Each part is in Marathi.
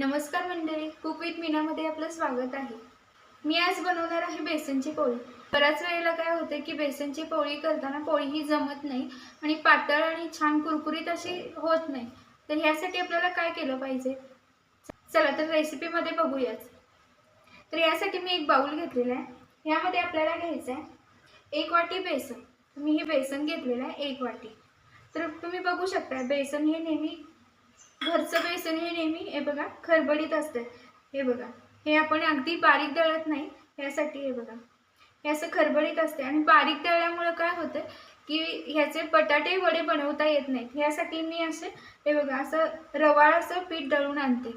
नमस्कार मंडळी कुक विथ मीनामध्ये आपलं स्वागत आहे. मी आज बनवणार आहे बेसनची पोळी. बऱ्याच वेळेला काय होते की बेसनची पोळी करताना पोळी ही जमत नाही आणि पातळ आणि छान कुरकुरीत अशी होत नाही. तर ह्यासाठी आपल्याला काय केलं पाहिजे? चला तर रेसिपीमध्ये बघूयाच. तर यासाठी मी एक बाऊल घेतलेला आहे. ह्यामध्ये आपल्याला घ्यायचं आहे एक वाटी बेसन. मी हे बेसन घेतलेलं आहे एक वाटी. तर तुम्ही बघू शकता बेसन हे नेहमी घरचं बेसन हे नेहमी हे बघा खरबडीत असतं हे बघा हे आपण अगदी बारीक दळत नाही यासाठी हे बघा. हे असं खरबडीत असते आणि बारीक दळल्यामुळं काय होतं की ह्याचे बटाटे वडे बनवता येत नाहीत. ह्यासाठी मी असे हे बघा असं रवाळ असं पीठ दळून आणते.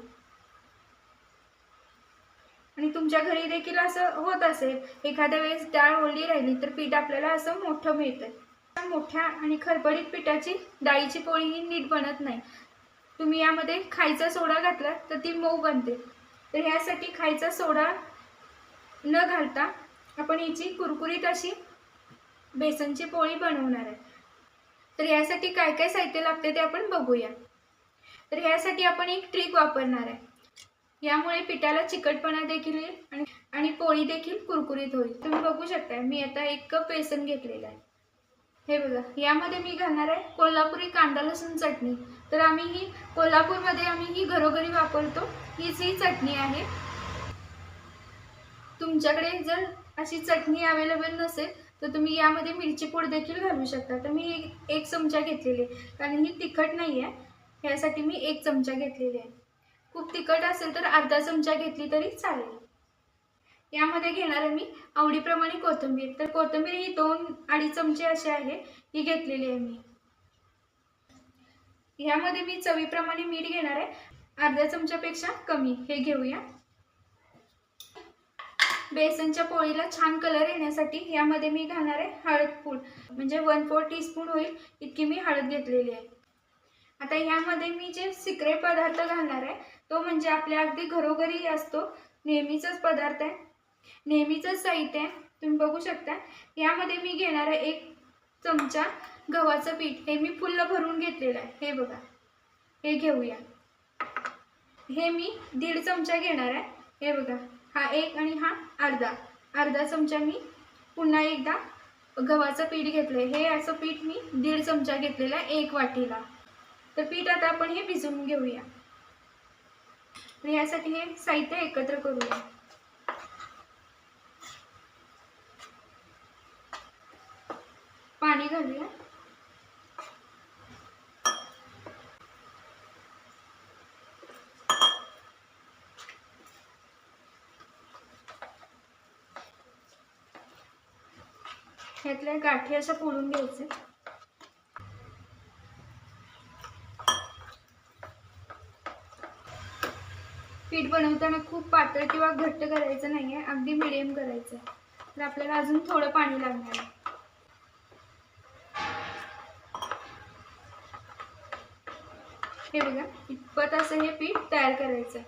आणि तुमच्या घरी देखील असं होत असेल. एखाद्या वेळेस डाळ ओढली राहिली तर पीठ आपल्याला असं मोठं मिळतं मोठ्या आणि खरबडीत पिठाची डाळीची पोळी ही नीट बनत नाही. तुम्ही यामध्ये खायचा सोडा घातला तर ती मऊ बनते. तर ह्यासाठी खायचा सोडा न घालता आपण हिची कुरकुरीत अशी बेसनची पोळी बनवणार आहे. तर यासाठी काय काय साहित्य लागते ते आपण बघूया. तर ह्यासाठी आपण एक ट्रिक वापरणार आहे. यामुळे पिठाला चिकटपणा देखील येईल आणि आणि पोळी देखील कुरकुरीत होईल. तुम्ही बघू शकता मी आता एक कप बेसन घेतलेलं आहे. हे बघा यामध्ये मी घालणार आहे कोल्हापुरी कांदा लसूण चटणी. तर आम्ही ही कोल्हापूरमध्ये आम्ही ही घरोघरी वापरतो. हीच ही चटणी आहे. तुमच्याकडे जर अशी चटणी अवेलेबल नसेल तर तुम्ही यामध्ये मिरची पूड देखील घालू शकता. तर मी एक एक चमचा घेतलेली आहे. कारण ही तिखट नाही आहे. यासाठी मी एक चमचा घेतलेली आहे. खूप तिखट असेल तर अर्धा चमचा घेतली तरी चालेल. यामध्ये घेणार आहे मी आवडीप्रमाणे कोथिंबीर. तर कोथिंबीर ही दोन अडीच चमचे असे आहे. ही घेतलेली आहे मी. ह्यामध्ये मी चवीप्रमाणे मीठ घेणार आहे. अर्ध्या चमच्यापेक्षा कमी. हे घेऊया. बेसनच्या पोळीला छान कलर येण्यासाठी यामध्ये मी घालणार आहे हळद पूड. म्हणजे वन फोर टीस्पून होईल इतकी मी हळद घेतलेली आहे. आता यामध्ये मी जे सिक्रेट पदार्थ घालणार आहे तो म्हणजे आपल्या अगदी घरोघरी असतो. नेहमीचाच पदार्थ आहे. नेहमीचंच साहित्य आहे. तुम्ही बघू शकता. यामध्ये मी घेणार आहे एक चमचा गव्हाचं पीठ. हे मी फुल्ल भरून घेतलेलं आहे. हे बघा. हे घेऊया. हे मी दीड चमचा घेणार आहे. हे बघा. हा एक आणि हा अर्धा. अर्धा चमचा मी पुन्हा एकदा गव्हाचं पीठ घेतलं आहे हे असं पीठ मी दीड चमचा घेतलेलं आहे एक वाटीला. तर पीठ आता आपण हे भिजवून घेऊया. यासाठी हे साहित्य एकत्र करूया. पाणी घालूया. ह्यातल्या गाठी असं फोडून घ्यायचे. पीठ बनवताना खूप पातळ किंवा घट्ट करायचं नाही आहे अगदी मिडियम करायचं आहे तर आपल्याला अजून थोडं पाणी लागणार आहे. हे बघा इतपत असं हे पीठ तयार करायचं.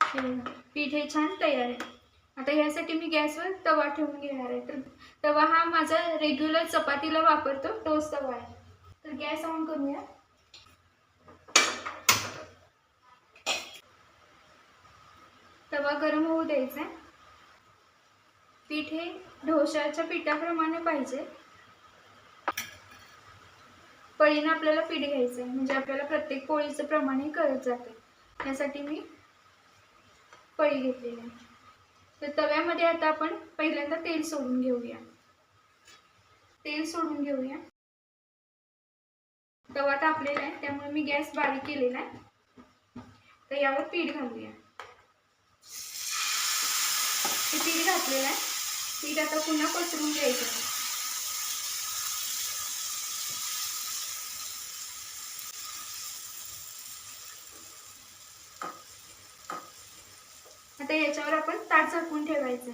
हे बघा पीठ हे छान तयार आहे. आता ह्यासाठी मी गॅसवर तवा ठेवून घेणार आहे. तर तवा हा माझा रेग्युलर चपातीला वापरतो तोच तवा आहे. तर गॅस ऑन करूया. तवा गरम होऊ द्यायचा आहे. पीठ हे ढोशाच्या पिठाप्रमाणे पाहिजे. पळीनं आपल्याला पीठ घ्यायचं आहे म्हणजे आपल्याला प्रत्येक पोळीचं प्रमाणे कळत जाते. यासाठी मी पळी घेतलेली आहे. तर तव्यामध्ये आता आपण पहिल्यांदा तेल सोडून घेऊया. तेल सोडून घेऊया. तवा तापलेला आहे त्यामुळे मी गॅस बारीक केलेला आहे. तर यावर पीठ घालूया. हे पीठ घातलेलं आहे. पीठ आता पुन्हा पसरून घ्यायचं आता याच्यावर आपण ताट झाकून ठेवायचं.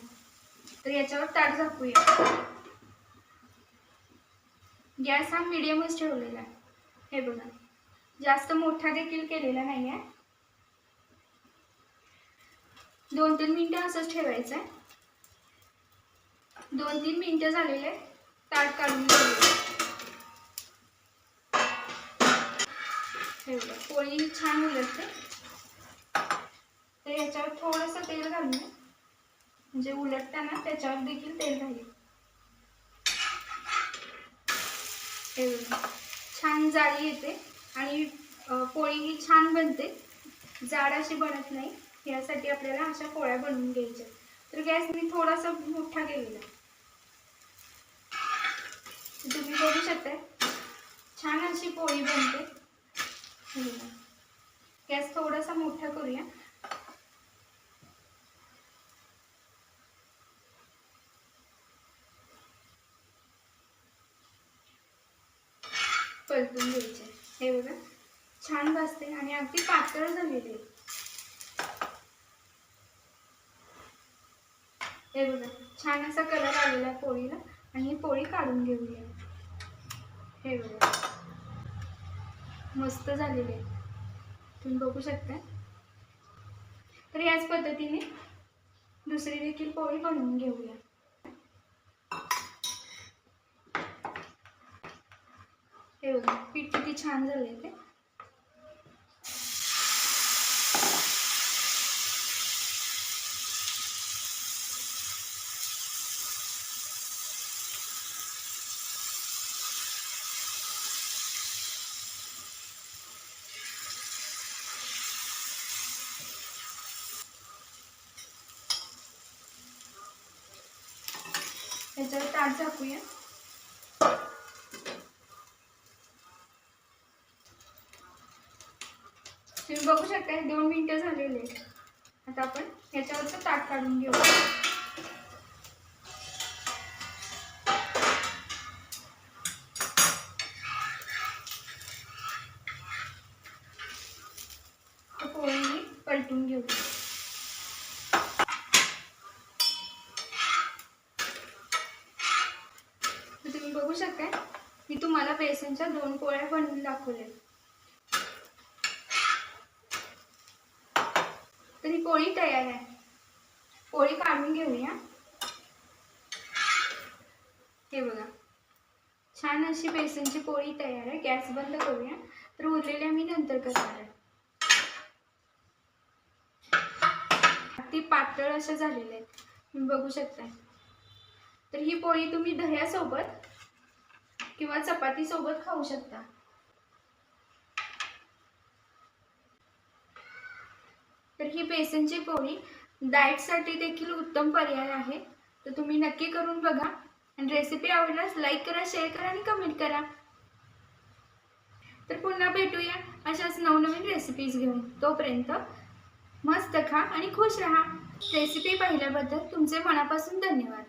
तर याच्यावर ताट झाकूया. गॅस हा मिडियमच ठेवलेला आहे. हे बघा. जास्त मोठा देखील केलेला नाही आहे दोन तीन मिनटं असंच ठेवायचं. आहे दोन तीन मिनटं झालेले ताट काढून घेऊया हे पोळी छान उलटते. तर याच्यावर थोडंसं तेल घालून म्हणजे उलटताना त्याच्यावर देखील तेल घालू छान जाळी येते आणि पोळी ही छान बनते. जाड अशी बनत नाही. यासाठी आपल्याला अशा पोळ्या बनवून घ्यायच्या. तर गॅस मी थोडासा मोठा केलेला. तुम्ही बघू शकता छान अशी पोळी बनते. गॅस थोडासा मोठा करूया परतून घ्यायचे हे बघा छान भाजते आणि अगदी पातळ झालेली. आहे हे बघा छान असा कलर आलेला आहे पोळीला. आणि ही पोळी काढून घेऊया. हे बघा. मस्त झालेली. आहे तुम्ही बघू शकता. तर याच पद्धतीने दुसरी देखील पोळी बनवून घेऊया. हे बघा पीठ किती छान झाले ते. ह्याच्यावर ताट झाकूया तुम्ही बघू शकता हे दोन मिनिटं झालेले आहेत. आता आपण ह्याच्यावरचं ताट काढून घेऊ तर मी तुम्हाला बेसनच्या दोन पोळ्या बनवून दाखवल्या तर ही पोळी तयार आहे. पोळी काढून घेऊया. हे बघा. छान अशी बेसनची पोळी तयार आहे. गॅस बंद करूया. तर उरलेल्या मी नंतर करणार आहे. ती पातळ अशा झालेल्या आहेत. तुम्ही बघू शकता तर ही पोळी तुम्ही दह्यासोबत किंवा चपाती सोबत खाऊ शकता. तर ही बेसनची पोळी डाएटसाठी देखील उत्तम पर्याय आहे. तर तुम्ही नक्की करून बघा. आणि रेसिपी आवडल्यास लाईक करा शेअर करा आणि कमेंट करा. तर पुन्हा भेटूया अशाच नवनवीन रेसिपीज घेऊन. तोपर्यंत मस्त खा आणि खुश राहा. रेसिपी पाहिल्याबद्दल तुमचे मनापासून धन्यवाद.